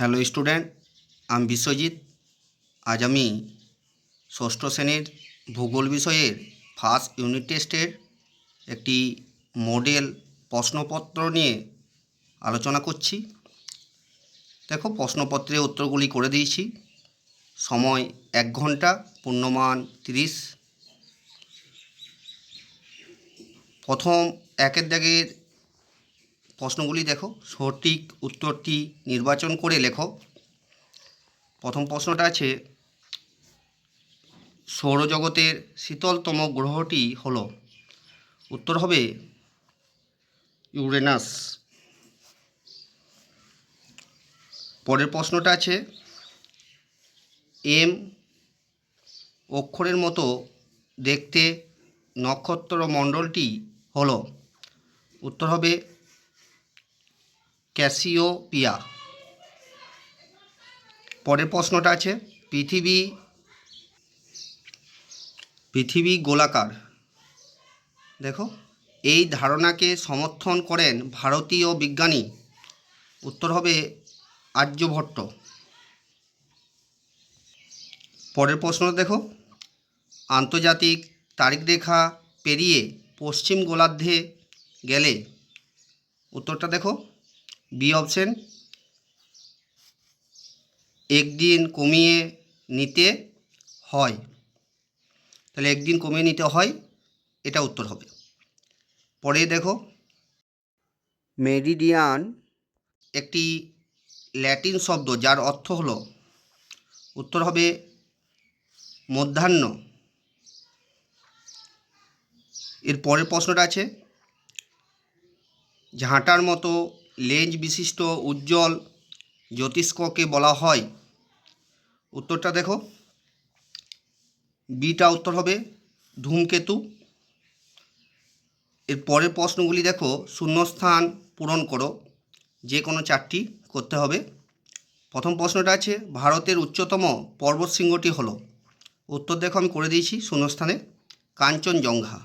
Hello student আমি বিশ্বজিৎ আজ আমি ষষ্ঠ শ্রেণির ভূগোল বিষয়ের ফার্স্ট ইউনিট টেস্টের একটি মডেল প্রশ্নপত্র নিয়ে আলোচনা করছি। দেখো, প্রশ্নপত্রের উত্তরগুলি করে দিয়েছি। সময় এক ঘণ্টা, পূর্ণমান তিরিশ। প্রথম একের দাগের প্রশ্নগুলি দেখো। সঠিক উত্তরটি নির্বাচন করে লেখো। প্রথম প্রশ্নটা আছে, সৌরজগতের শীতলতম গ্রহটি হল। উত্তর হবে ইউরেনাস। পরের প্রশ্নটা আছে, এম অক্ষরের মতো দেখতে নক্ষত্র মণ্ডলটি হলো। উত্তর হবে ক্যাসিওপিয়া পরের প্রশ্নটা আছে, পৃথিবী পৃথিবী গোলাকার। দেখো, এই ধারণাকে সমর্থন করেন ভারতীয় বিজ্ঞানী। উত্তর হবে আর্যভট্ট। পরের প্রশ্ন দেখো, আন্তর্জাতিক তারিখ রেখা পেরিয়ে পশ্চিম গোলার্ধে গেলে। উত্তরটা দেখো বি অপশন, একদিন কমিয়ে নিতে হয়। তাহলে একদিন কমিয়ে নিতে হয়, এটা উত্তর হবে। পরে দেখো, মেরিডিয়ান একটি ল্যাটিন শব্দ যার অর্থ হলো, উত্তর হবে মধ্যাহ্ন। এর পরের প্রশ্নটা আছে, ঝাঁটার মতো লেন্স বিশিষ্ট উজ্জ্বল জ্যোতিষ্ককে বলা হয়। উত্তরটা দেখো। বিটা উত্তর হবে ধূমকেতু। এর পরের প্রশ্নগুলি দেখো। শূন্যস্থান পূরণ করো। যে কোনো চারটি করতে হবে। প্রথম প্রশ্নটা আছে, ভারতের উচ্চতম পর্বতশৃঙ্গটি হলো। উত্তর দেখো, আমি করে দিয়েছি শূন্যস্থানে। কাঞ্চনজঙ্ঘা।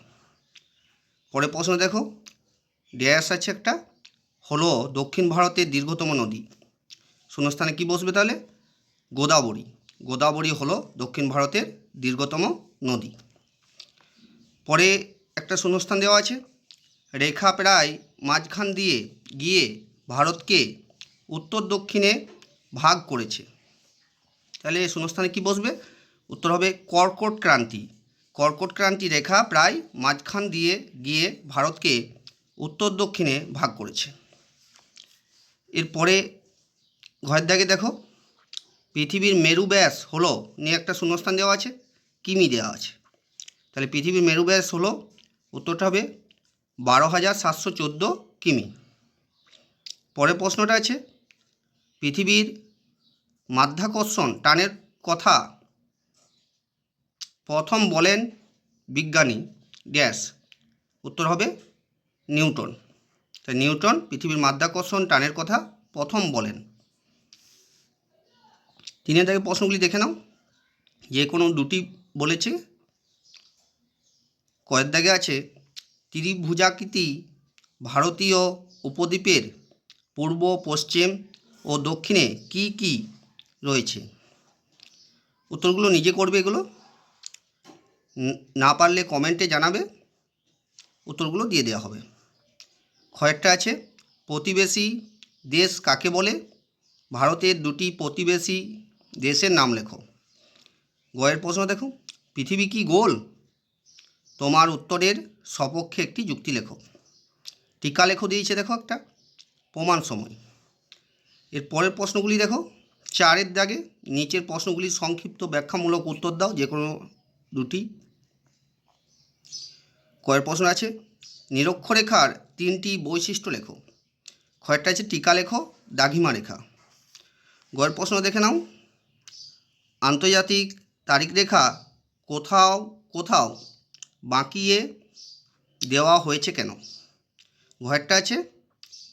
পরের প্রশ্ন দেখো। ড্যাশ আছে একটা। হলো দক্ষিণ ভারতের দীর্ঘতম নদী। শূন্যস্থানে কি বসবে তাহলে? গোদাবরী। গোদাবরী হলো দক্ষিণ ভারতের দীর্ঘতম নদী। পরে একটা শূন্যস্থান দেওয়া আছে। রেখা প্রায় মাঝখান দিয়ে গিয়ে ভারতকে উত্তর দক্ষিণে ভাগ করেছে। তাহলে শূন্যস্থানে কি বসবে? উত্তর হবে কর্কট ক্রান্তি। কর্কট ক্রান্তি রেখা প্রায় মাঝখান দিয়ে গিয়ে ভারতকে উত্তর দক্ষিণে ভাগ করেছে। এরপরে ঘরের দাগে দেখো, পৃথিবীর মেরু ব্যাস হলো, নিয়ে একটা শূন্যস্থান দেওয়া আছে, কিমি দেওয়া আছে। তাহলে পৃথিবীর মেরু ব্যাস হলো, উত্তরটা হবে বারো হাজার সাতশো চোদ্দ কিমি। পরের প্রশ্নটা আছে, পৃথিবীর মাধ্যাকর্ষণ টানের কথা প্রথম বলেন বিজ্ঞানী ড্যাশ উত্তর হবে নিউটন। তাই নিউটন পৃথিবীর মাধ্যাকর্ষণ টানের কথা প্রথম বলেন। তিনের দাগে প্রশ্নগুলি দেখে নাও। যে কোনো দুটি বলেছে। কয়ের দাগে আছে, ত্রিভুজাকৃতি ভারতীয় উপদ্বীপের পূর্ব, পশ্চিম ও দক্ষিণে কি কি রয়েছে? উত্তরগুলো নিজে করবে এগুলো। না পারলে কমেন্টে জানাবে। উত্তরগুলো দিয়ে দেওয়া হবে। ক্ষয়েরটা আছে। প্রতিবেশী দেশ কাকে বলে? ভারতের দুটি প্রতিবেশী দেশের নাম লেখো। গয়ের প্রশ্ন দেখো, পৃথিবী কি গোল? তোমার উত্তরের সপক্ষে একটি যুক্তি লেখো। টিকা লেখো দিয়েছে দেখো একটা, প্রমাণ সময়। এর পরের প্রশ্নগুলি দেখো, চারের দাগে নিচের প্রশ্নগুলির সংক্ষিপ্ত ব্যাখ্যামূলক উত্তর দাও, যে কোনো দুটি। কয়ের প্রশ্ন আছে নিরক্ষরেখার তিনটি বৈশিষ্ট্য লেখো। কয়েকটা আছে টিকা লেখো দাঘিমা রেখা। গয়ের প্রশ্ন দেখে নাও। আন্তর্জাতিক তারিখ রেখা কোথাও কোথাও বাঁকিয়ে দেওয়া হয়েছে কেন? ঘরটা আছে।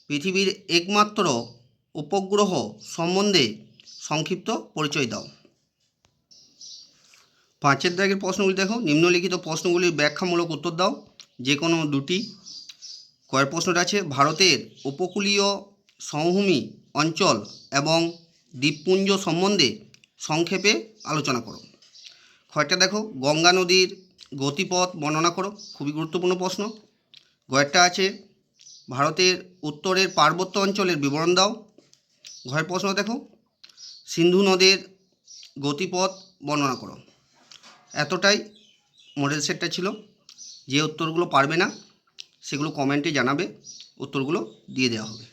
পৃথিবীর একমাত্র উপগ্রহ সম্বন্ধে সংক্ষিপ্ত পরিচয় দাও। পাঁচের দাগের প্রশ্নগুলি দেখো। নিম্নলিখিত প্রশ্নগুলির ব্যাখ্যামূলক উত্তর দাও। যে কোনো দুটি। কয়ের প্রশ্নটা আছে, ভারতের উপকূলীয় সমভূমি অঞ্চল এবং দ্বীপপুঞ্জ সম্বন্ধে সংক্ষেপে আলোচনা করো। খয়টা দেখো, গঙ্গা নদীর গতিপথ বর্ণনা করো, খুবই গুরুত্বপূর্ণ প্রশ্ন। গয়েরটা আছে, ভারতের উত্তরের পার্বত্য অঞ্চলের বিবরণ দাও। ঘরের প্রশ্ন দেখো, সিন্ধু নদের গতিপথ বর্ণনা করো। এতটাই মডেল সেটটা ছিল। যে উত্তরগুলো পারবে না সেগুলো কমেন্টে জানাবে উত্তরগুলো দিয়ে দেওয়া হবে।